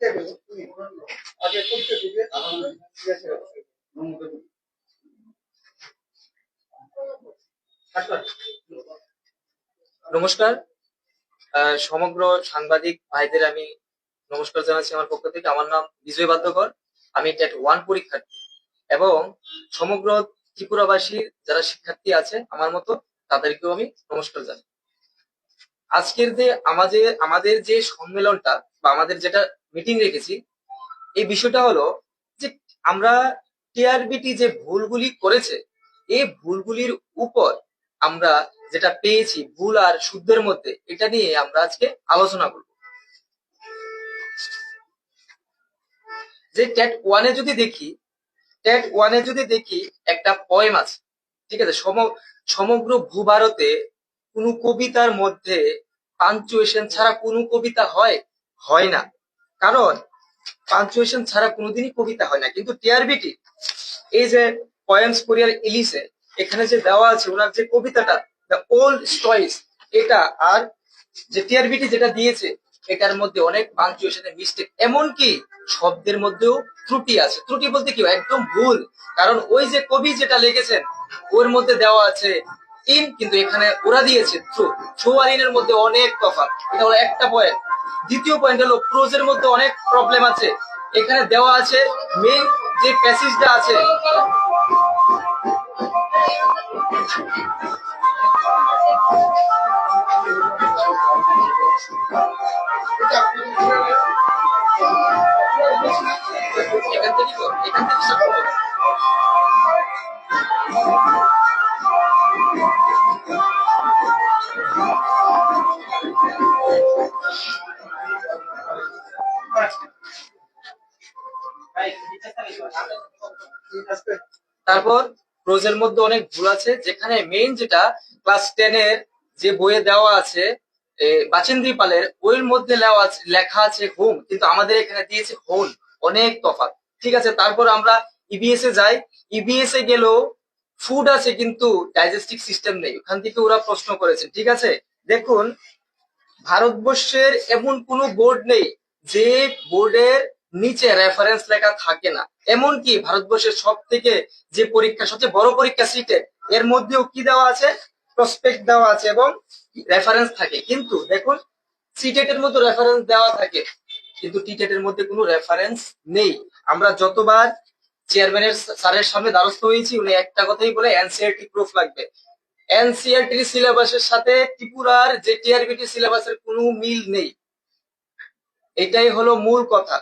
নমস্কার। সমগ্র সাংবাদিক ভাইদের আমি নমস্কার জানাচ্ছি আমার পক্ষ থেকে। আমার নাম বিজয় বাদ্যকর আমি টেট ওয়ান পরীক্ষার্থী। এবং সমগ্র ত্রিপুরাবাসীর যারা শিক্ষার্থী আছে আমার মতো, তাদেরকেও আমি নমস্কার জানাই। আজকের যে আমাদের আমাদের যে সম্মেলনটা বা আমাদের যেটা মিটিং রেখেছি। এই বিষয়টা হলো যে আমরা টিআরবিটি যে ভুলগুলি করেছে, এই ভুলগুলির উপর আমরা যেটা পেয়েছি, ভুল আর শুদ্ধের মধ্যে, এটা নিয়ে আমরা আজকে আলোচনা করব। যে ট্যাট ওয়ানে যদি দেখি ট্যাট ওয়ানে যদি দেখি, একটা পয়েম আছে, ঠিক আছে? সম- সমগ্র ভূভারতে কোনো কবিতার মধ্যে পাঞ্চুয়েশন ছাড়া কোনো কবিতা হয় হয় না। কারণ পাঞ্চুয়েশন ছাড়া কোনোদিনই কবিতা হয় না। কিন্তু টিআরবিটি এই যে পয়েমস কোরিয়ার ইলিশে এখানে যে দেওয়া আছে, ওনার যে কবিতাটা দ্য ওল্ড স্টয়েস এটা আর যে টিআরবিটি যেটা দিয়েছে, এটার মধ্যে অনেক পাঞ্চুয়েশনের মিস্টেক এমনকি শব্দের মধ্যেও ত্রুটি আছে। ত্রুটি বলতে কি, একদম ভুল। কারণ ওই যে কবি যেটা লিখেছেন, ওর মধ্যে দেওয়া আছে, ইন কিন্তু এখানে ওরা দিয়েছে, থ্রু থ্রু আর ইনের মধ্যে অনেক তফাৎ। এটা হলো একটা পয়েন্ট দ্বিতীয় পয়েন্ট হলো প্রোজের মধ্যে অনেক প্রবলেম আছে। এখানে দেওয়া আছে মেইন যে প্যাসেজটা আছে। এখান থেকে এখান থেকে প্রোজের মধ্যে অনেক ভুল আছে। যেখানে মেইন যেটা ক্লাস টেন এর যে বইয়ে দেওয়া আছে বাচেন্দ্রী পালের বইয়ের মধ্যে লেখা আছে হোম, কিন্তু আমাদের এখানে দিয়েছে হোল অনেক তফাৎ। ঠিক আছে, তারপর আমরা ইবিএস এ যাই। ইবিএস এ গেলেও ফুড আছে, কিন্তু ডাইজেস্টিভ সিস্টেম নেই। ওখান থেকে ওরা প্রশ্ন করেছেন ঠিক আছে? দেখুন, ভারতবর্ষের এমন কোনো বোর্ড নেই যে বোর্ডের নিচে রেফারেন্স লেখা থাকে না। এমনকি ভারতবর্ষের সব থেকে যে পরীক্ষা, সবচেয়ে বড় পরীক্ষা সিটে এর মধ্যেও কি দেওয়া আছে? প্রসপেক্ট দেওয়া আছে এবং রেফারেন্স থাকে। কিন্তু দেখুন সিটেট এর মধ্যে রেফারেন্স দেওয়া থাকে, কিন্তু টিটেট এর মধ্যে কোনো রেফারেন্স নেই। আমরা যতবার চেয়ারম্যানের স্যারের সামনে দ্বারস্থ হয়েছি, উনি একটা কথাই বলে এনসিআরটি প্রুফ লাগবে। এনসিআরটি সিলেবাসের সাথে ত্রিপুরার যে টিআরবিটি সিলেবাসের কোনো মিল নেই। এটাই হলো মূল কথা।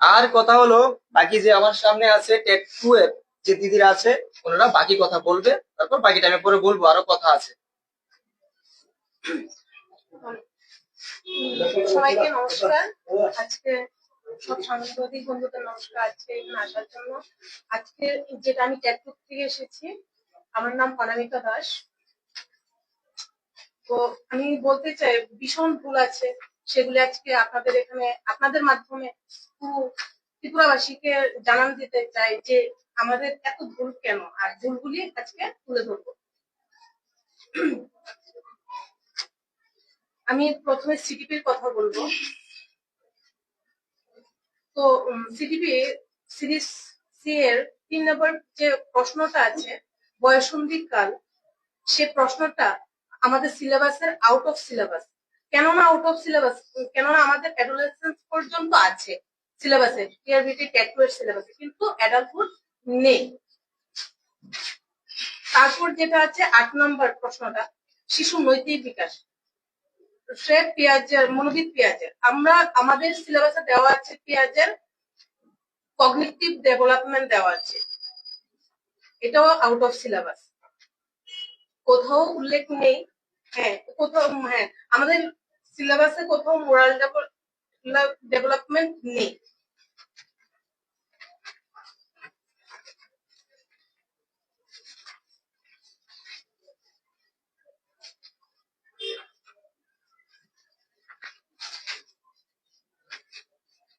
আর কথা হলো, বাকি যে আমার সামনে আছে টেট টু এর যে দিদিরা আছে, ওনারা বাকি কথা বলবে, তারপর বাকি টাইমে পরে বলব, আরও কথা আছে। সবাইকে নমস্কার। আজকে সব সাংবাদিক বন্ধুদের নমস্কার, আজকে এখানে আসার জন্য। আজকে যেটা আমি ট্যাটুক থেকে এসেছি, আমার নাম অনামিকা দাস। তো আমি বলতে চাই, ভীষণ ভুল আছে। সেগুলি আজকে আপনাদের এখানে, আপনাদের মাধ্যমে পুরো ত্রিপুরাবাসীকে জানান দিতে চাই যে আমাদের এত ভুল কেন, আর ভুলগুলি আজকে তুলে ধরবো। আমি প্রথমে সিডিপির কথা বলব। তো সিডিপি, সিরিজ সি এর তিন নম্বর যে প্রশ্নটা আছে, বয়সন্ধি কাল, সে প্রশ্নটা আমাদের সিলেবাসের আউট অফ সিলেবাস কেননা আউট অফ সিলেবাস কেননা আমাদের অ্যাডোলেসেন্স পর্যন্ত আছে সিলেবাসে টিআরবিটি ট্যাটুয়ের সিলেবাসে কিন্তু অ্যাডাল্টহুড নেই। তারপর যেটা আছে আট নম্বর প্রশ্নটা, শিশু নৈতিক বিকাশ। সে পেঁয়াজের মনোবিদ পেঁয়াজের। আমরা, আমাদের সিলেবাসে দেওয়া আছে পেঁয়াজের কগনিটিভ ডেভেলপমেন্ট দেওয়া আছে। এটাও আউট অফ সিলেবাস কোথাও উল্লেখ নেই। হ্যাঁ কোথাও হ্যাঁ আমাদের সিলেবাসে কোথাও মোরাল ডেভেলপমেন্ট নেই।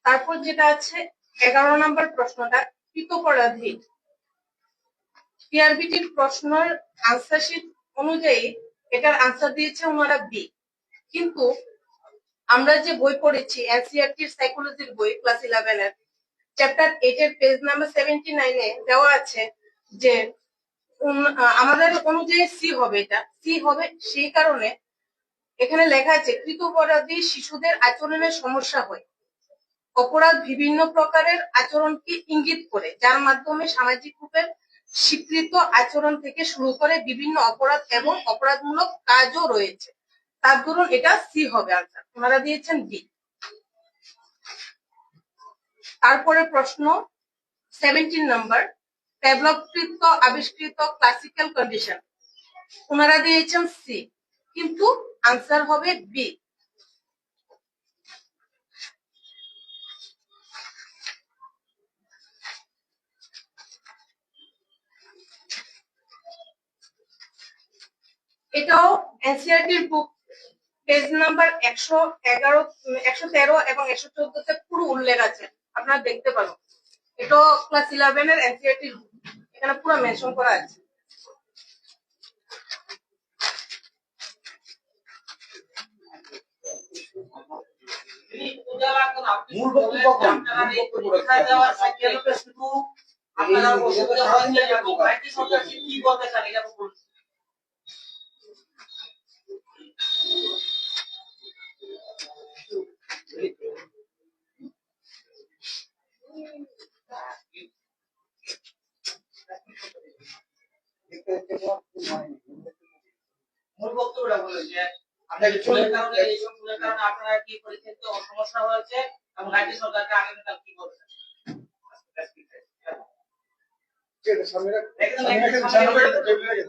তারপর যেটা আছে, এগারো নম্বর প্রশ্নটা, কৃতপরাধী। টিআরবিটির প্রশ্নের আনসার শিট অনুযায়ী এটার আনসার দিয়েছে ওনারা বি কিন্তু আমরা যে বই পড়েছি এনসিআরটির সাইকোলজির বই ক্লাস ইলেভেনের চ্যাপ্টার এইট এর পেজ নাম্বার সেভেন্টি নাইনে দেওয়া আছে যে আমাদের অনুযায়ী সি হবে এটা। সি হবে সেই কারণে এখানে লেখা আছে কৃত অপরাধী শিশুদের আচরণের সমস্যা হয়। অপরাধ বিভিন্ন প্রকারের আচরণকে ইঙ্গিত করে, যার মাধ্যমে সামাজিক রূপের স্বীকৃত আচরণ থেকে শুরু করে বিভিন্ন অপরাধ এবং অপরাধমূলক কাজও রয়েছে। তার দরুন এটা সি হবে আনসার ওনারা দিয়েছেন বি তারপরে প্রশ্ন সেভেন্টিন নাম্বার ডেভেলপকৃত আবিষ্কৃত ক্লাসিক্যাল কন্ডিশন ওনারা দিয়েছেন সি কিন্তু আনসার হবে বি এটাও এনসিআরটির বুক পেজ নাম্বার একশো এগারো একশো তেরো এবং একশো চোদ্দতে পুরো উল্লেখ আছে। আপনারা দেখতে পাবেন এটাও ক্লাস ইলেভেনের এনসিআরটির এখানে পুরো মেনশন করা আছে। মূল বক্তব্য কোন? মূল বক্তব্য আপনারা কি বলতে চান? এটা বলুন। মূল বক্তব্যটা বলুন যে আপনার ভুলের কারণে এইসব ভুলের কারণে আপনারা কি পরীক্ষাতে সমস্যা হয়েছে? এবং আইটি সরকারকে আগামীকাল কি সামনে রাখেন, সামনে সামনে রাখেন।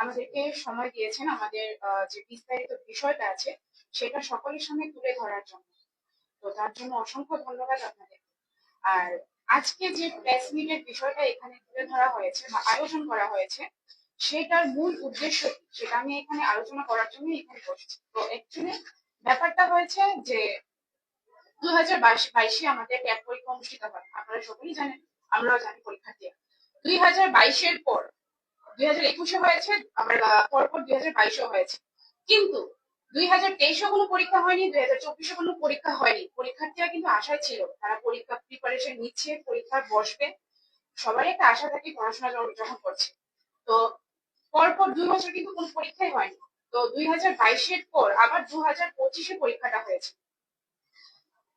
আমাদেরকে সময় দিয়েছেন আমাদের যে বিস্তারিত বিষয়টা আছে, সেটা সকলের সামনে তুলে ধরার জন্য। তো তার জন্য অসংখ্য ধন্যবাদ আপনাদের। আর আজকে যে প্রেস মিটের বিষয়টা এখানে তুলে ধরা হয়েছে বা আয়োজন করা হয়েছে, সেটার মূল উদ্দেশ্য সেটা আমি এখানে আলোচনা করার জন্য এখানে বসেছি। তো অ্যাকচুয়ালি ব্যাপারটা হয়েছে যে দুই হাজার বাইশে আমাদের ক্যাট পরীক্ষা অনুষ্ঠিত হয়। আপনারা সকলেই জানেন, আমরাও জানি পরীক্ষার্থী দুই হাজার বাইশের পর দুই হাজার একুশে হয়েছে আবার পরপর দুই হাজার বাইশে হয়েছে। কিন্তু দুই হাজার তেইশে কোনো পরীক্ষা হয়নি, দুই হাজার চব্বিশে কোনো পরীক্ষা হয়নি। পরীক্ষার্থীরা কিন্তু আশায় ছিল, তারা পরীক্ষা প্রিপারেশন নিচ্ছে, পরীক্ষায় বসবে। সবারই একটা আশা থাকে পড়াশোনা যখন- করছে। তো পরপর দুই বছর কিন্তু কোনো পরীক্ষাই হয়নি। তো দুই হাজার বাইশের পর আবার দু হাজার পঁচিশে পরীক্ষাটা হয়েছে।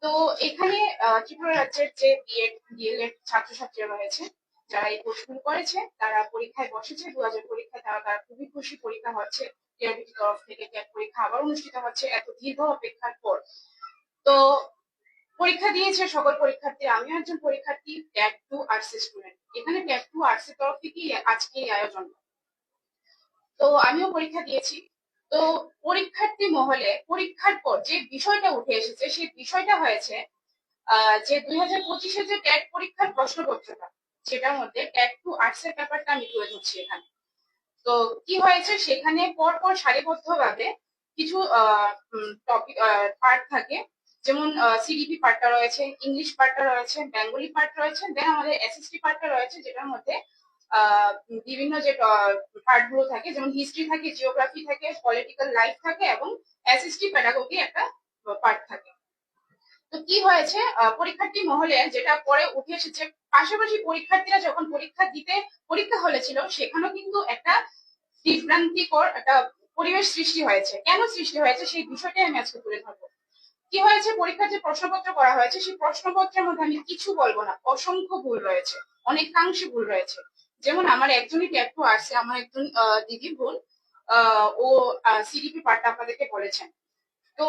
তো এখানে ত্রিপুরা রাজ্যের যে বিএড ডিএলএড ছাত্রছাত্রীরা রয়েছে যারা এই কোর্সগুলো করেছে, তারা পরীক্ষায় বসেছে। দু হাজার পরীক্ষায় তারা তারা খুবই খুশি। পরীক্ষা হচ্ছে তরফ থেকে ক্যাট পরীক্ষা আবার অনুষ্ঠিত হচ্ছে এত দীর্ঘ অপেক্ষার পর। তো পরীক্ষা দিয়েছে সকল পরীক্ষার্থী। আমিও একজন পরীক্ষার্থী ট্যাগ টু আর্টস স্টুডেন্ট এখানে ট্যাগ টু আর্টস এর তরফ থেকেই আজকে এই আয়োজন। তো আমিও পরীক্ষা দিয়েছি। তো পরীক্ষার্থী মহলে পরীক্ষার পর যে বিষয়টা উঠে এসেছে, সেই বিষয়টা হয়েছে যে দুই হাজার পঁচিশে যে ট্যাগ পরীক্ষার প্রশ্নপত্রটা সেটার মধ্যে ট্যাগ টু আর্টস এর ব্যাপারটা আমি তুলে ধরছি এখানে। তো কি হয়েছে? সেখানে পর পর সারিবদ্ধ ভাবে কিছু টপিক পার্ট থাকে। যেমন সিডিপি পার্টটা রয়েছে ইংলিশ পার্টটা রয়েছে বেঙ্গলি পার্ট রয়েছে দেন আমাদের এসএসটি পার্টটা রয়েছে, যেটার মধ্যে বিভিন্ন যে পার্টগুলো থাকে, যেমন হিস্ট্রি থাকে জিওগ্রাফি থাকে পলিটিক্যাল লাইফ থাকে, এবং এসএসটি প্যাডাগোগি একটা পার্ট থাকে। তো কি হয়েছে? পরীক্ষার্থী মহলে যেটা পরে উঠে এসেছে, পাশাপাশি পরীক্ষার্থীরা যখন পরীক্ষা দিতে, পরীক্ষা হলে ছিল, সেখানেও কিন্তু একটা বিভ্রান্তিকর একটা পরিবেশ সৃষ্টি হয়েছে। কেন সৃষ্টি হয়েছে? সেই বিষয়টাই আমি আজকে তুলে ধরবো। কি হয়েছে? পরীক্ষার যে প্রশ্নপত্র করা হয়েছে, সেই প্রশ্নপত্রের মধ্যে আমি কিছু বলব না। অসংখ্য ভুল রয়েছে, অনেকাংশে ভুল রয়েছে। যেমন আমার একজনই ট্যাটু আসছে আমার একজন দিদি ভুল ও সিডিপি পার্টটা আপনাদেরকে বলেছেন। তো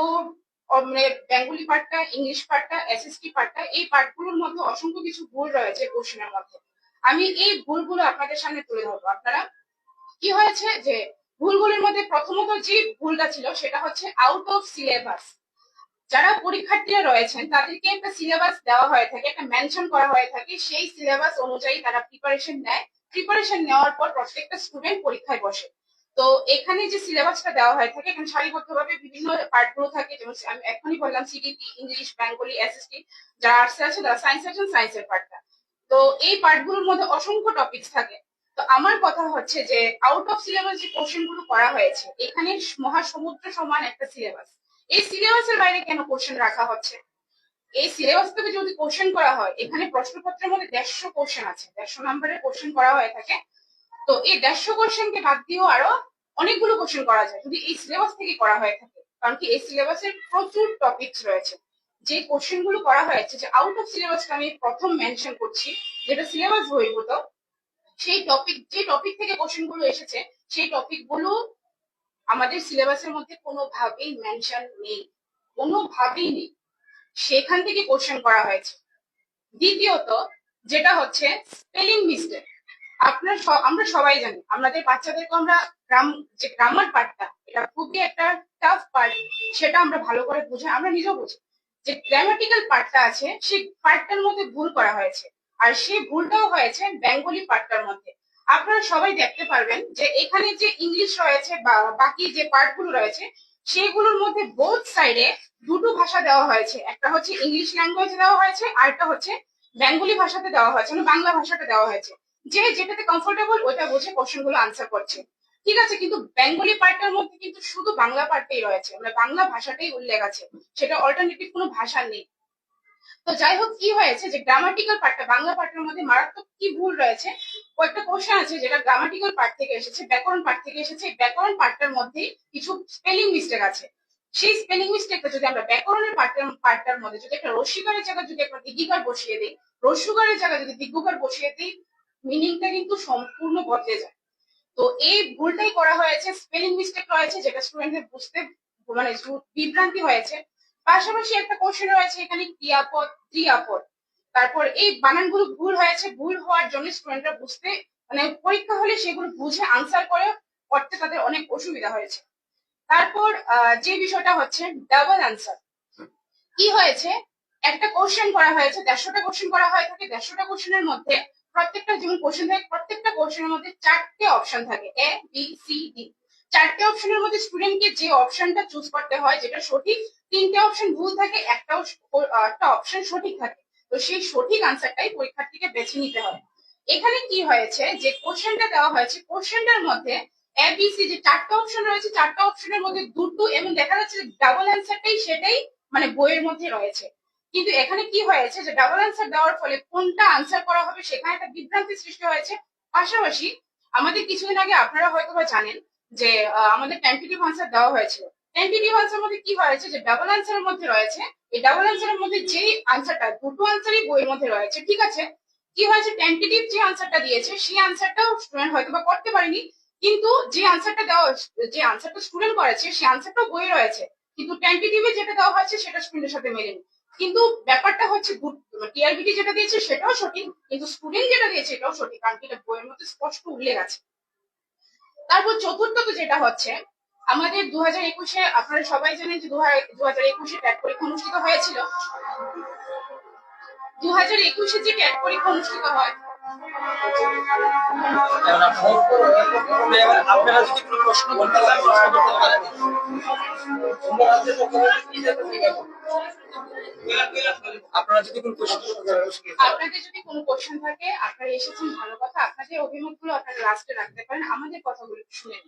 মানে বেঙ্গলি পার্টটা, ইংলিশ পার্টটা এসএসটি পার্টটা, এই পার্টগুলোর মধ্যে অসংখ্য কিছু ভুল রয়েছে কোশ্চেনের মধ্যে। আমি এই ভুলগুলো আপনাদের সামনে তুলে ধরবো। আপনারা, কি হয়েছে যে ভুলগুলির মধ্যে প্রথমত যে ভুলটা ছিল সেটা হচ্ছে আউট অফ সিলেবাস যারা পরীক্ষার্থীরা রয়েছেন, তাদেরকে একটা সিলেবাস দেওয়া হয়ে থাকে, একটা মেনশন করা হয়ে থাকে, সেই সিলেবাস অনুযায়ী তারা প্রিপারেশন নেয়। প্রিপারেশন নেওয়ার পর প্রত্যেকটা স্টুডেন্ট পরীক্ষায় বসে। তো এখানে যে সিলেবাসটা দেওয়া হয়, থাকে এখানে সারিবদ্ধভাবে বিভিন্ন পার্টগুলো থাকে, যেমন আমি এখনই বললাম সিডিপি ইংলিশ বেঙ্গলি এসএসটি যারা আর্টসে আছে, তারা সায়েন্স আছেন সায়েন্সের পার্টটা তো এই পার্টগুলোর মধ্যে অসংখ্য টপিকস থাকে। তো আমার কথা হচ্ছে যে আউট অফ সিলেবাস যে কোশ্চেনগুলো করা হয়েছে, এখানে মহাসমুদ্র সমান একটা সিলেবাস এই সিলেবাসের বাইরে কেন কোশ্চেন রাখা হচ্ছে? এই সিলেবাস থেকে যদি কোশ্চেন করা হয়, এখানে প্রশ্নপত্রের মধ্যে দেড়শো কোশ্চেন আছে। দেড়শো নম্বরের কোশ্চেন করা হয়ে থাকে। তো এই দেড়শো কোশ্চেনকে বাদ দিয়েও আরও অনেকগুলো কোশ্চেন করা যায়, যদি এই সিলেবাস থেকে করা হয়ে থাকে। কারণ কি এই সিলেবাসের প্রচুর টপিকস রয়েছে। যে কোশ্চেনগুলো করা হয়েছে, যে আউট অফ সিলেবাসটা আমি প্রথম মেনশন করছি, যেটা সিলেবাস বহির্ভূত সেই টপিক যে টপিক থেকে কোশ্চেনগুলো এসেছে, সেই টপিকগুলো আমাদের সিলেবাসের মধ্যে কোনোভাবেই মেনশন নেই, কোনোভাবেই নেই। সেখান থেকে কোশ্চেন করা হয়েছে। দ্বিতীয়ত, যেটা হচ্ছে স্পেলিং মিস্টেক আপনার আমরা সবাই জানি, আমাদের বাচ্চাদেরকে আমরা গ্রাম যে গ্রামার পার্টটা এটা খুবই একটা টাফ পার্ট সেটা আমরা ভালো করে বুঝে আমরা নিজেও বুঝি। যে গ্রামাটিক্যাল পার্টটা আছে, সেই পার্টটার মধ্যে ভুল করা হয়েছে, আর সেই ভুলটাও হয়েছে বেঙ্গলি পার্টটার মধ্যে। আপনারা সবাই দেখতে পারবেন যে এখানে যে ইংলিশ রয়েছে বা বাকি যে পার্টগুলো রয়েছে সেগুলোর মধ্যে বোথ সাইডে দুটো ভাষা দেওয়া হয়েছে। একটা হচ্ছে ইংলিশ ল্যাঙ্গুয়েজ দেওয়া হয়েছে আর একটা হচ্ছে বেঙ্গলি ভাষাতে দেওয়া হয়েছে মানে বাংলা ভাষাটা দেওয়া হয়েছে। যে যেটাতে কমফোর্টেবল ওইটা বুঝে কোশ্চেনগুলো আনসার করছে। ঠিক আছে, কিন্তু বেঙ্গলি পার্টটার মধ্যে কিন্তু শুধু বাংলা পার্টটাই রয়েছে। মানে বাংলা ভাষাটাই উল্লেখ আছে। সেটা অল্টারনেটিভ কোনো ভাষা নেই। তো যাই হোক, কি হয়েছে যে গ্রামাটিক্যাল পার্টটা বাংলা পার্টের মধ্যে মারাত্মক কি ভুল রয়েছে? কয়েকটা কোশ্চেন আছে যেটা গ্রামাটিক্যাল পার্ট থেকে এসেছে, ব্যাকরণ পার্ট থেকে এসেছে। ব্যাকরণ পার্টটার মধ্যে কিছু স্পেলিং মিস্টেক আছে। সেই স্পেলিং মিস্টেকটা যদি আমরা ব্যাকরণের পার্টের পার্টটার মধ্যে যদি একটা রস্যিকারের জায়গায় যদি একটা দিগিকার বসিয়ে দিই রস্যকারের জায়গায় যদি দিগ্গকার বসিয়ে দিই মিনিংটা কিন্তু সম্পূর্ণ বদলে যায়। তো এই ভুলটাই করা হয়েছে স্পেলিং মিস্টেক রয়েছে, যেটা স্টুডেন্টদের বুঝতে মানে বিভ্রান্তি হয়েছে। পাশাপাশি একটা কোশ্চেন রয়েছে, এখানে ক্রিয়াপদ ক্রিয়াপদ তারপর এই বানানগুলো ভুল হয়েছে, ভুল হওয়ার জন্য স্টুডেন্টরা বুঝতে মানে পরীক্ষা হলে সেগুলো বুঝে আনসার করে করতে তাদের অনেক অসুবিধা হয়েছে। তারপর যে বিষয়টা হচ্ছে ডাবল আনসার কি হয়েছে? একটা কোশ্চেন করা হয়েছে, দেড়শোটা কোশ্চেন করা হয়ে থাকে, দেড়শোটা কোশ্চেনের মধ্যে প্রত্যেকটা যেমন কোশ্চেন থাকে প্রত্যেকটা কোশ্চেনের মধ্যে চারটে অপশন থাকে এ বি সি ডি চারটে অপশনের মধ্যে স্টুডেন্টকে যে অপশনটা চুজ করতে হয় যেটা সঠিক তিনটে অপশন ভুল থাকে আহ, একটা অপশন সঠিক থাকে। তো সেই সঠিক আনসারটাই পরীক্ষার্থীকে বেছে নিতে হয় এখানে কি হয়েছে যে কোশ্চেনটা দেওয়া হয়েছে কোশ্চেনটার মধ্যে এ বি সি যে চারটা অপশন রয়েছে চারটা অপশনের মধ্যে দুটো এবং দেখা যাচ্ছে ডাবল অ্যান্সারটাই সেটাই মানে বইয়ের মধ্যে রয়েছে। কিন্তু এখানে কি হয়েছে যে ডাবল অ্যান্সার দেওয়ার ফলে কোনটা আনসার করা হবে সেখানে একটা বিভ্রান্তি সৃষ্টি হয়েছে। পাশাপাশি আমাদের কিছুদিন আগে আপনারা হয়তো বা জানেন যে আমাদের টেন্টেটিভ আনসার দেওয়া হয়েছিল। টেন্টেটিভ আনসার মধ্যে কি হয়েছে যে ডাবল অ্যান্সারের মধ্যে রয়েছে, এই ডাবল অ্যান্সারের মধ্যে যেই আনসারটা দুটো আনসারই বইয়ের মধ্যে রয়েছে, ঠিক আছে? কি হয়েছে? টেন্টেটিভ যে আনসারটা দিয়েছে, সেই আনসারটাও স্টুডেন্ট হয়তো বা করতে পারেনি, কিন্তু যে আনসারটা দেওয়া, যে আনসারটা স্টুডেন্ট করেছে, সেই আনসারটাও বইয়ে রয়েছে। কিন্তু টেন্টেটিভে যেটা দেওয়া হয়েছে, সেটা স্টুডেন্টের সাথে মেলেনি। কিন্তু ব্যাপারটা হচ্ছে টিআরবিটি যেটা দিয়েছে সেটাও সঠিক, কিন্তু স্টুডেন্ট যেটা দিয়েছে এটাও সঠিক, কারণ এটা বইয়ের মধ্যে স্পষ্ট উল্লেখ আছে। তারপর চতুর্থত যেটা হচ্ছে, আমাদের দু হাজার একুশে, আপনারা সবাই জানেন যে দু হাজার একুশে ট্যাট পরীক্ষা অনুষ্ঠিত হয়েছিল। দু হাজার একুশে যে ট্যাট পরীক্ষা অনুষ্ঠিত হয় আপনারা- যদি কোনো প্রশ্ন। আপনাদের যদি কোনো কোশ্চেন থাকে, আপনারা এসেছেন ভালো কথা, আপনাদের অভিমতগুলো আপনারা লাস্টে রাখতে পারেন, আমাদের কথাগুলো শুনে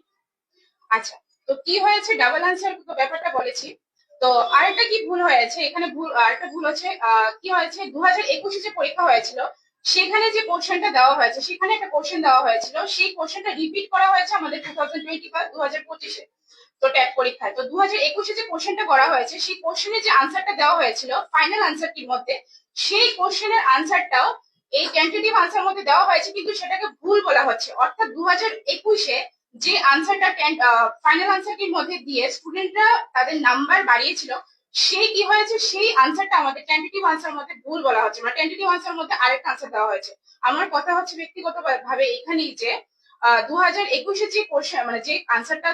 আচ্ছা তো কি হয়েছে? ডাবল আনসার ব্যাপারটা বলেছি। তো আরেকটা কি ভুল হয়েছে? এখানে ভুল, আরেকটা ভুল হচ্ছে কি হয়েছে? দু হাজার একুশে যে পরীক্ষা হয়েছিল সেখানে যে কোশ্চেনটা দেওয়া হয়েছে, সেখানে একটা কোশ্চেন দেওয়া হয়েছিল, সেই কোশ্চেনটা রিপিট করা হয়েছে আমাদের টু থাউজেন্ড টোয়েন্টি দু হাজার পঁচিশে। তো ট্যাগ পরীক্ষায়। তো দু হাজার একুশে যে কোশ্চেনটা করা হয়েছে, সেই কোশ্চেনে যে আনসারটা দেওয়া হয়েছিল ফাইনাল আনসারটির মধ্যে, সেই কোশ্চেনের আনসারটাও এই টেন্টেটিভ আনসার মধ্যে দেওয়া হয়েছে, কিন্তু সেটাকে ভুল বলা হচ্ছে। অর্থাৎ দু হাজার একুশে যে আনসারটা ফাইনাল আনসারটির মধ্যে দিয়ে স্টুডেন্টরা তাদের নাম্বার বাড়িয়েছিল সেই কি হয়েছে? সেই আনসারটা আমাদের টেন্টেটিভ আনসার মধ্যে ভুল বলা হচ্ছে। মানে টেন্টেটিভ আনসার মধ্যে আরেকটা আনসার দেওয়া হয়েছে। আমার কথা হচ্ছে ব্যক্তিগত ভাবে এখানেই যে দু হাজার একুশে যে কোশ্চেন মানে যে আনসারটা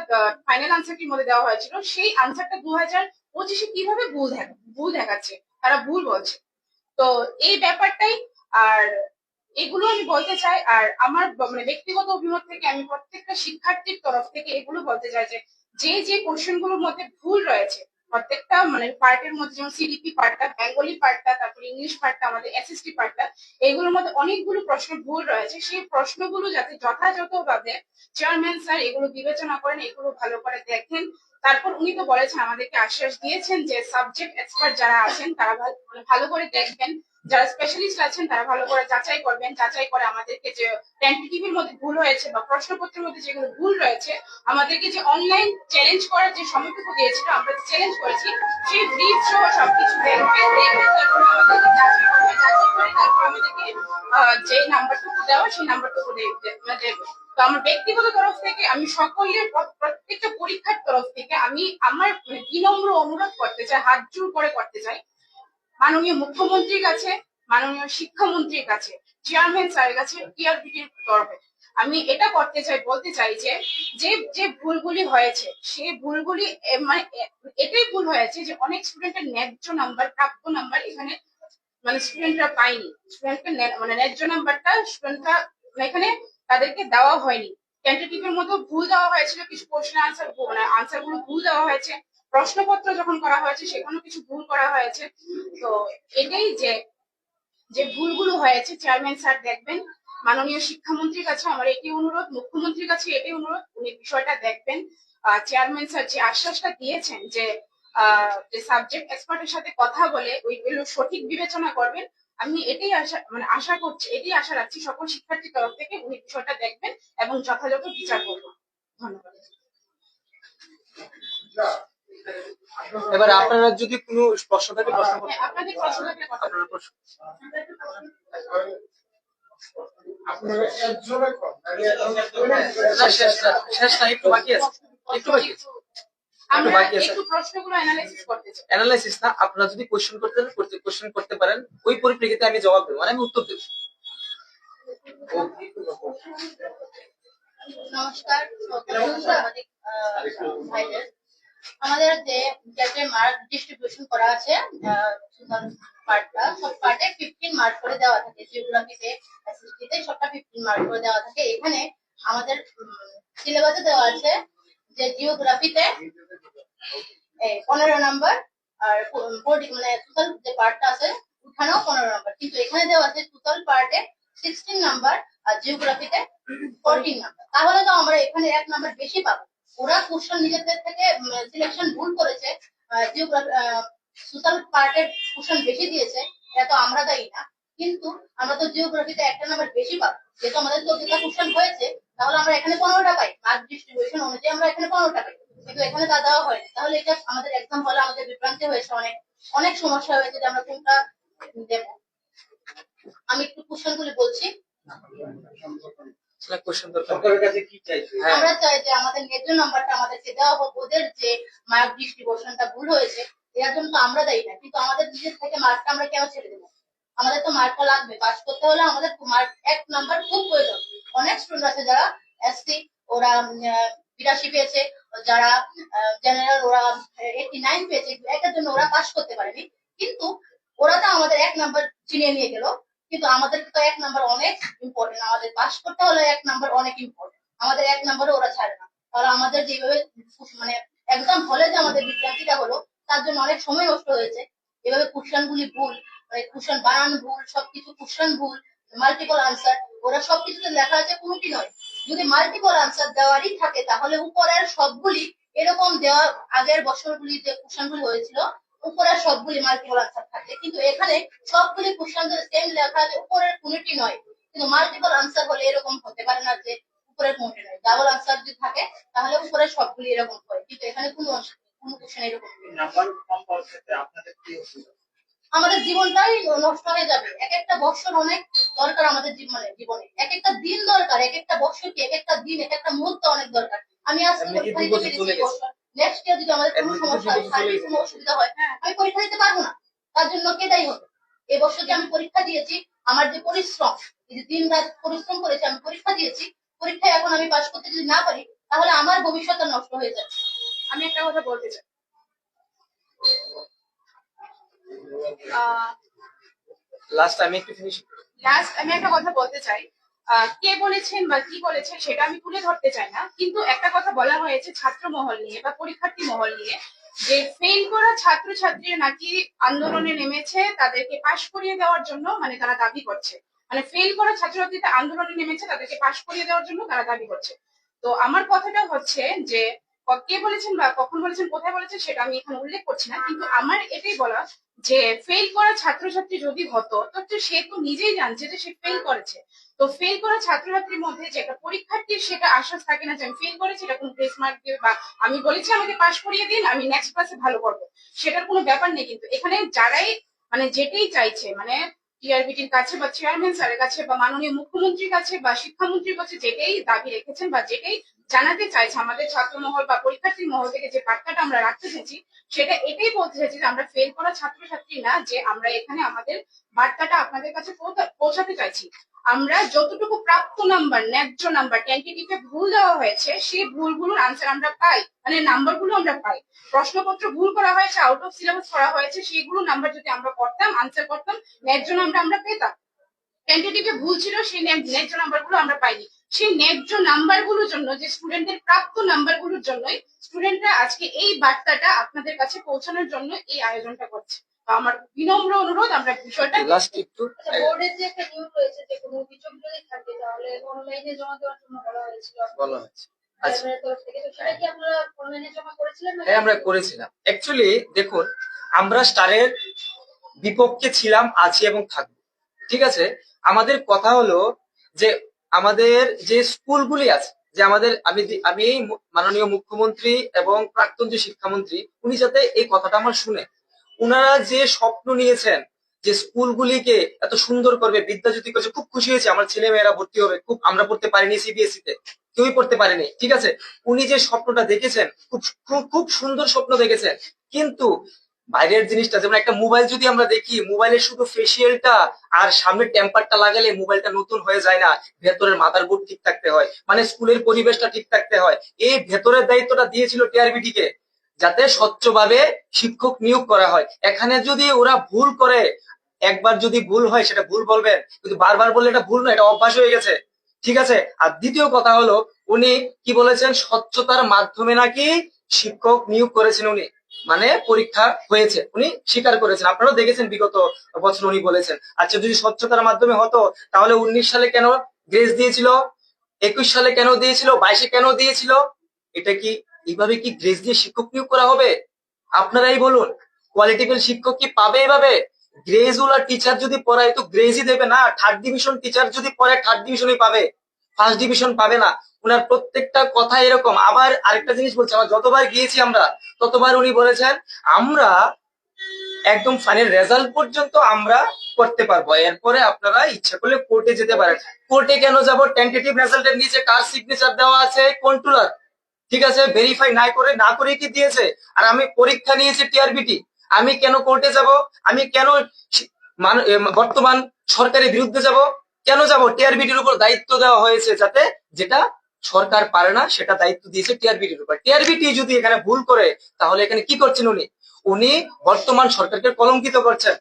ফাইনাল আনসারটির মধ্যে দেওয়া হয়েছিল, সেই আনসারটা দু হাজার পঁচিশে কীভাবে ভুল দেখা, ভুল দেখাচ্ছে? তারা ভুল বলছে। তো এই ব্যাপারটাই, আর এগুলো আমি বলতে চাই, আর আমার মানে ব্যক্তিগত অভিমত থেকে আমি প্রত্যেকটা শিক্ষার্থীর তরফ থেকে এগুলো বলতে চাই যে যে যে কোশ্চেনগুলোর মধ্যে ভুল রয়েছে প্রত্যেকটা মানে পার্টের মধ্যে, যেমন সিডিপি পার্টটা বেঙ্গলি পার্টটা, তারপর ইংলিশ পার্টটা, আমাদের এসএসটি পার্টটা এগুলোর মধ্যে অনেকগুলো প্রশ্ন ভুল রয়েছে। সেই প্রশ্নগুলো যাতে যথাযথভাবে চেয়ারম্যান স্যার এগুলো বিবেচনা করেন, এগুলো ভালো করে দেখেন। তারপর উনি তো বলেছেন, আমাদেরকে আশ্বাস দিয়েছেন যে সাবজেক্ট এক্সপার্ট যারা আছেন, তারা ভালো করে দেখবেন। যারা স্পেশালিস্ট আছেন, তারা ভালো করে যাচাই করবেন। যাচাই করে আমাদেরকে যে টেন্টেটিভের মধ্যে ভুল হয়েছে বা প্রশ্নপত্রের মধ্যে যেগুলো ভুল রয়েছে, আমাদেরকে যে অনলাইন চ্যালেঞ্জ করার যে সময়টুকু দিয়েছিল, আমরা যে চ্যালেঞ্জ করেছি, সেই ব্রিফ সহ সবকিছু দেখবেন দেখবেন তারপর আমাদেরকে যাচাই করবে যাচাই করে তারপর আমাদেরকে যে নাম্বারটুকু দেওয়া, সেই নাম্বারটুকু দেবে তো আমার ব্যক্তিগত তরফ থেকে, আমি সকলের প্রত্যেকটা পরীক্ষার তরফ থেকে আমি আমার মানে বিনম্র অনুরোধ করতে চাই, হাত জোর করে করতে চাই মাননীয় মুখ্যমন্ত্রীর কাছে, মাননীয় শিক্ষামন্ত্রীর কাছে চেয়ারম্যান স্যারের কাছে টিআরবিটির তরফে। আমি এটা করতে চাই, বলতে চাই যে যে যে ভুলগুলি হয়েছে সেই ভুলগুলি মানে এটাই ভুল হয়েছে যে অনেক স্টুডেন্টের ন্যায্য নাম্বার প্রাপ্য নাম্বার এখানে মানে স্টুডেন্টরা পায়নি। স্টুডেন্টকে মানে ন্যায্য নাম্বারটা স্টুডেন্টরা এখানে তাদেরকে দেওয়া হয়নি। টেন্টেটিভের মতো ভুল দেওয়া হয়েছিল, কিছু কোশ্চেন আনসার মানে আনসারগুলো ভুল দেওয়া হয়েছে। প্রশ্নপত্র যখন করা হয়েছে, সেখানেও কিছু ভুল করা হয়েছে। তো এটাই যে যে ভুলগুলো হয়েছে চেয়ারম্যান স্যার দেখবেন, মাননীয় শিক্ষামন্ত্রীর কাছে আমার এটি অনুরোধ, মুখ্যমন্ত্রীর কাছে এটাই অনুরোধ, উনি বিষয়টা দেখবেন। চেয়ারম্যান স্যার যে আশ্বাসটা দিয়েছেন যে যে সাবজেক্ট এক্সপার্টের সাথে কথা বলে ওইগুলো সঠিক বিবেচনা করবেন, আমি এটাই আশা মানে আশা করছি, এটাই আশা রাখছি সকল শিক্ষার্থীর তরফ থেকে উনি বিষয়টা দেখবেন এবং যথাযথ বিচার করবেন। ধন্যবাদ। এবার আপনারা যদি কোনো প্রশ্ন থাকে প্রশ্ন করতে আপনারা প্রশ্ন শেষ না, একটু বাকি আছে। একটু বাকি আছে। আমরা বাকি আছে। একটু প্রশ্নগুলো অ্যানালাইসিস না আপনারা যদি কোশ্চেন করতে চান করতে কোশ্চেন করতে পারেন। ওই পরিপ্রেক্ষিতে আমি জবাব দেবো মানে আমি উত্তর দেবো। নমস্কার আমাদের যাতে মার্ক ডিস্ট্রিবিউশন করা আছে পার্টটা সব পার্টে ফিফটিন মার্ক করে দেওয়া থাকে। জিওগ্রাফিতে সবটা ফিফটিন মার্ক করে দেওয়া থাকে। এখানে আমাদের সিলেবাসে দেওয়া আছে যে জিওগ্রাফিতে পনেরো নাম্বার আর বোর্ড মানে টোটাল যে পার্টটা আছে ওখানেও পনেরো নাম্বার কিন্তু এখানে দেওয়া আছে টোটাল পার্টে সিক্সটিন নাম্বার আর জিওগ্রাফিতে ফোরটিন নাম্বার তাহলে তো আমরা এখানে এক নাম্বার বেশি পাবো। ওরা কোশ্চেন নিজেদের থেকে সিলেকশন ভুল করেছে সোশ্যাল পার্টের কোশ্চেন বেশি দিয়েছে, এটা তো আমরা দায়ী না। কিন্তু আমরা তো জিওগ্রাফিতে একটা নাম্বার বেশি পাবো। যেহেতু আমাদের চোদ্দটা কোশ্চেন হয়েছে, তাহলে আমরা এখানে পনেরোটা পাই। আর ডিস্ট্রিবিউশন অনুযায়ী আমরা এখানে পনেরোটা পাই। কিন্তু এখানে তা দেওয়া হয়নি। তাহলে এটা আমাদের এক্সাম হলে আমাদের বিভ্রান্তি হয়েছে অনেক অনেক সমস্যা হয়েছে যে আমরা কোনটা দেবো। আমি একটু কোশ্চেন গুলি বলছি। হ্যাঁ। আমরা চাই যে আমাদের ন্যায্য নাম্বারটা আমাদেরকে দেওয়া হোক। ওদের যে মার্ক ডিস্ট্রিবিউশনটা ভুল হয়েছে এর জন্য তো আমরা দায়ী না। কিন্তু আমাদের নিজের থেকে মার্কটা আমরা কেন ছেড়ে দেবো? আমাদের তো মার্কটা লাগবে। পাস করতে হলে আমাদের মার্ক এক নাম্বার খুব প্রয়োজন। অনেক স্টুডেন্ট আছে যারা এসসি ওরা বিরাশি পেয়েছে। যারা জেনারেল ওরা এইটি নাইন পেয়েছে। এটার জন্য ওরা পাস করতে পারেনি। কিন্তু ওরা তো আমাদের এক নাম্বার চিনিয়ে নিয়ে গেল। কিন্তু আমাদের তো এক নাম্বার অনেক ইম্পর্টেন্ট আমাদের পাস করতে হলে এক নাম্বার অনেক ইম্পর্টেন্ট আমাদের এক নাম্বারে ওরা ছাড়ে না। তাহলে আমাদের যেভাবে মানে একদম হলে যে আমাদের বিভ্রান্তিটা হলো, তার জন্য অনেক সময় নষ্ট হয়েছে। এভাবে কোশ্চেন গুলি ভুল মানে কোশ্চেন বানান ভুল, সবকিছু কোশ্চেন ভুল মাল্টিপল আনসার ওরা সবকিছুতে লেখা আছে কোনটি নয়। যদি মাল্টিপল আনসার দেওয়ারই থাকে, তাহলে উপরের সবগুলি এরকম দেওয়া আগের বছরগুলি যে কোশ্চেন গুলি হয়েছিল উপরের সবগুলি মাল্টিপল আনসার থাকে কিন্তু এখানে সবগুলি কোশ্চেন সেম লেখা আছে উপরের কোনটি নয়। কিন্তু মাল্টিপল আনসার হলে এরকম হতে পারে না যে উপরের কোনটি নয়। ডাবল আনসার যদি থাকে তাহলে উপরের সবগুলি এরকম হয় কিন্তু এখানে কোনো কোনো কোশ্চেন এরকম নাম্বার কম পাওয়ার ক্ষেত্রে আপনাদের কি অসুবিধা? আমাদের জীবনটাই নষ্ট হয়ে যাবে। এক একটা বছর অনেক দরকার আমাদের জীবনে জীবনে। এক একটা দিন দরকার এক একটা বছর কি এক একটা দিন এক একটা মুহূর্ত অনেক দরকার। আমি আজকে নেক্সট ইয়ার যদি আমাদের কোনো সমস্যা হয় গেছে। কোনো অসুবিধা হয় আমি পরীক্ষা দিতে পারব না। তার জন্য কে দায়ী হবে? এবছর যে আমি পরীক্ষা দিয়েছি আমার যে পরিশ্রম এই যে দিন রাত পরিশ্রম করেছি আমি পরীক্ষা দিয়েছি পরীক্ষায় এখন আমি পাশ করতে যদি না পারি তাহলে আমার ভবিষ্যৎ নষ্ট হয়ে যাবে। আমি একটা কথা বলতে চাই। লাস্ট আমি একটু ফিনিশ লাস্ট আমি একটা কথা বলতে চাই। কে বলেছেন বা কি বলেছেন সেটা আমি তুলে ধরতে চাই না। কিন্তু একটা কথা বলা হয়েছে ছাত্র মহল নিয়ে বা পরীক্ষার্থী মহল নিয়ে, যে ফেল করা ছাত্র ছাত্রীরা নাকি আন্দোলনে নেমেছে, তাদেরকে পাশ করিয়ে দেওয়ার জন্য মানে তারা দাবি করছে। মানে ফেল করা ছাত্র ছাত্রছাত্রীরা আন্দোলনে নেমেছে, তাদেরকে পাশ করিয়ে দেওয়ার জন্য তারা দাবি করছে। তো আমার কথাটা হচ্ছে যে ক- বলেছেন বা কখন বলেছেন, কোথায় বলেছেন সেটা আমি এখানে উল্লেখ করছি না। কিন্তু আমার এটাই বলা যে ফেল করা ছাত্রছাত্রী যদি হতো, তো সে তো নিজেই জানছে যে সে ফেল করেছে। তো ফেল করা ছাত্রছাত্রীর মধ্যে যে একটা পরীক্ষার্থীর সেটা আশ্বাস থাকে না যে, আমি ফেল করেছি এটা কোনো গ্রেস মার্ক দিয়ে বা আমি বলেছি আমাকে পাশ করিয়ে দিন, আমি নেক্সট ক্লাসে ভালো করব সেটার কোনো ব্যাপার নেই। কিন্তু এখানে যারাই মানে যেটাই চাইছে মানে টিআরবিটির কাছে বা চেয়ারম্যান স্যারের কাছে বা মাননীয় মুখ্যমন্ত্রীর কাছে বা শিক্ষামন্ত্রীর কাছে যেটাই দাবি রেখেছেন বা যেটাই জানাতে চাইছে আমাদের ছাত্র মহল বা পরীক্ষার্থী মহল থেকে যে বার্তাটা আমরা রাখতে চাইছি, সেটা এটাই বলতে চাইছি যে আমরা ফেল করা ছাত্রছাত্রী না, যে আমরা এখানে আমাদের বার্তাটা আপনাদের কাছে পৌঁছাতে চাইছি। আমরা যতটুকু প্রাপ্ত নাম্বার ন্যায্য নাম্বার টেন্টেটিভে ভুল দেওয়া হয়েছে, সেই ভুলগুলোর আনসার আমরা পাই। মানে নাম্বারগুলো আমরা পাই। প্রশ্নপত্র ভুল করা হয়েছে আউট অফ সিলেবাস করা হয়েছে, সেগুলো নাম্বার যদি আমরা করতাম আনসার করতাম, ন্যায্য নাম্বার আমরা পেতাম। টেন্টেটিভে ভুল ছিল, সেই ন্যায- ন্যায্য নাম্বারগুলো আমরা পাইনি। সেই ন্যায্য নাম্বারগুলোর জন্য যে স্টুডেন্টদের প্রাপ্ত নাম্বারগুলোর জন্যই স্টুডেন্টরা আজকে এই বার্তাটা আপনাদের কাছে পৌঁছানোর জন্য এই আয়োজনটা করছে। তো আমার বিনম্র অনুরোধ আমরা বিষয়টা লাস্ট একটু। আচ্ছা, বোর্ডের যে একটা নিয়ম রয়েছে যে কোনো অভিযোগ যদি থাকে তাহলে অনলাইনে জমা দেওয়ার জন্য বলা হয়েছিল। বলা হয়েছে। আচ্ছা। চেয়ারম্যানের তরফ থেকে তো সেটা কি আপনারা অনলাইনে জমা করেছিলেন না হ্যাঁ আমরা করেছিলাম। অ্যাকচুয়ালি দেখুন আমরা স্টারের বিপক্ষে ছিলাম আছি এবং থাকব। ঠিক আছে? আমাদের কথা হলো যে আমাদের যে স্কুলগুলি আছে, যে আমাদের, আমি আমি এই মাননীয় মুখ্যমন্ত্রী এবং প্রাক্তন যে শিক্ষামন্ত্রী, উনি যাতে এই কথাটা আমার শুনে। উনারা যে স্বপ্ন নিয়েছেন যে স্কুলগুলিকে এত সুন্দর করবে, বিদ্যাজ্যোতি করছে, খুব খুশি হয়েছে। আমার ছেলে মেয়েরা ভর্তি হবে, খুব, আমরা পড়তে পারিনি সিবিএসই তে। কেউই পড়তে পারেনি, ঠিক আছে? উনি যে স্বপ্নটা দেখেছেন খুব- খুব সুন্দর স্বপ্ন দেখেছেন। কিন্তু বাইরের জিনিসটা, যেমন একটা মোবাইল যদি আমরা দেখি মোবাইলের শুধু ফেসিয়ালটা আর সামনের টেম্পারটা লাগালে মোবাইলটা নতুন হয়ে যায় না, ভেতরের মাদার বোর্ড ঠিক থাকতে হয় মানে স্কুলের পরিবেশটা ঠিক থাকতে হয়। এই ভেতরের দায়িত্বটা দিয়েছিল টিআরবিটি কে, যাতে স্বচ্ছভাবে শিক্ষক নিয়োগ করা হয়। এখানে যদি ওরা ভুল করে, একবার যদি ভুল হয়, সেটা ভুল বলবেন, কিন্তু বারবার বললে এটা ভুল না, এটা অভ্যাস হয়ে গেছে। ঠিক আছে? আর দ্বিতীয় কথা হলো, উনি কি বলেছেন? স্বচ্ছতার মাধ্যমে নাকি শিক্ষক নিয়োগ করেছেন উনি। মানে পরীক্ষা হয়েছে। উনি স্বীকার করেছেন। আপনারাও দেখেছেন বিগত বছর উনি বলেছেন। আচ্ছা যদি স্বচ্ছতার মাধ্যমে হতো, তাহলে উনিশ সালে কেন গ্রেস দিয়েছিল? একুশ সালে কেন দিয়েছিল? বাইশে কেন দিয়েছিল? এটা কি এইভাবে কি গ্রেস দিয়ে শিক্ষক নিয়োগ করা হবে? আপনারাই বলুন। কোয়ালিটিফুল শিক্ষক কি পাবে এভাবে? গ্রেজ ওলা টিচার যদি পড়ায়, তো গ্রেজই দেবে না। থার্ড ডিভিশন টিচার যদি পড়ে থার্ড ডিভিশনই পাবে। ফার্স্ট ডিভিশন পাবে না। উনার প্রত্যেকটা কথা এরকম। আবার আরেকটা জিনিস বলছে, আমরা যতবার গিয়েছি আমরা, ততবার উনি বলেছেন, আমরা একদম ফাইনাল রেজাল্ট পর্যন্ত আমরা করতে পারব। এরপরে আপনারা ইচ্ছা করলে কোর্টে যেতে পারেন। কোর্টে কেন যাব? টেন্টেটিভ রেজাল্টের নিচে কার সিগনেচার দেওয়া আছে? কন্ট্রোলার ঠিক আছে? ভেরিফাই না করে না করে কি দিয়েছে? আর আমি পরীক্ষা নিয়েছি টিআরবিটি আমি কেন কোর্টে যাব? আমি কেন বর্তমান সরকারের বিরুদ্ধে যাব? কেন যাব? টিআরবিটির উপর দায়িত্ব দেওয়া হয়েছে যাতে যেটা সরকার পারে না, সেটা দায়িত্ব দিয়েছে টিআরবিটির উপর। টিআরবিটি যদি এখানে ভুল করে, তাহলে এখানে কি করছেন উনি? উনি বর্তমান সরকারকে কলঙ্কিত করছেন।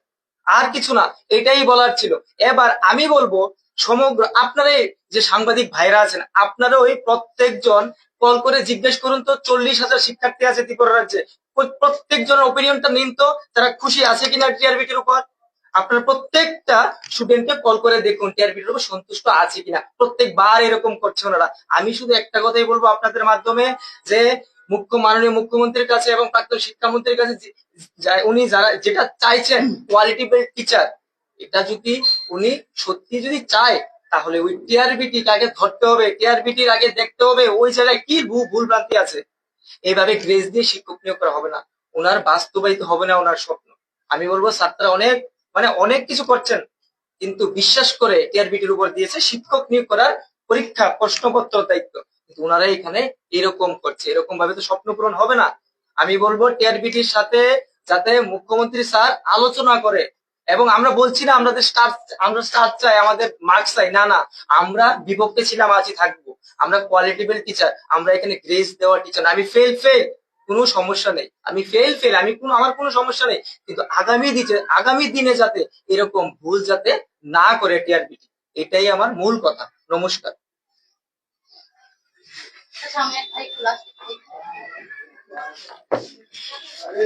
আর কিছু না, এটাই বলার ছিল। এবার আমি বলব, সমগ্র আপনারা যে সাংবাদিক ভাইরা আছেন আপনারা ওই প্রত্যেকজন কল করে জিজ্ঞেস করুন তো, চল্লিশ হাজার শিক্ষার্থী আছে ত্রিপুরা রাজ্যে। প্র- প্রত্যেকজনের ওপিনিয়নটা নিন তো, তারা খুশি আছে কিনা টিআরবিটির উপর? আপনারা প্রত্যেকটা স্টুডেন্টকে কল করে দেখুন টিআরবিটির উপর সন্তুষ্ট আছে কিনা। প্রত্যেকবার এরকম করছে ওনারা। আমি শুধু একটা কথাই বলব আপনাদের মাধ্যমে যে মুখ্য মাননীয় মুখ্যমন্ত্রীর কাছে এবং প্রাক্তন শিক্ষামন্ত্রীর কাছে উনি যারা যেটা চাইছেন কোয়ালিটিফুল টিচার এটা যদি উনি সত্যি যদি চায়, তাহলে ওই টিআরবিটিকে আগে ধরতে হবে টিআরবিটির আগে দেখতে হবে, ওই জায়গায় কি ভুল ভ্রান্তি আছে। এইভাবে গ্রেস দিয়ে শিক্ষক নিয়োগ করা হবে না। ওনার বাস্তবায়িত হবে না ওনার স্বপ্ন। আমি বলব ছাত্ররা অনেক মানে অনেক কিছু করছেন, কিন্তু বিশ্বাস করে টিআরবিটির উপর দিয়েছে, শিক্ষক নিয়োগ করার পরীক্ষা, প্রশ্নপত্র দায়িত্ব। কিন্তু ওনারা এখানে এরকম করছে এরকম ভাবে তো স্বপ্ন পূরণ হবে না। আমি বলব টিআরবিটির সাথে যাতে মুখ্যমন্ত্রী স্যার আলোচনা করে, এবং আমরা বলছি না আমাদের স্টার আমরা স্টার চাই, আমাদের মার্কস চাই, না না, আমরা বিপক্ষে ছিলাম, আজই থাকব। আমরা কোয়ালিটিবল টিচার আমরা এখানে গ্রেস দেওয়া টিচার আমি ফেল ফেল কোনো সমস্যা নেই আমি ফেল ফেল আমি কোনো আমার কোনো সমস্যা নেই কিন্তু আগামী দিনে আগামী দিনে যাতে এরকম ভুল যাতে না করে টিআরবিটি এটাই আমার মূল কথা নমস্কার আরে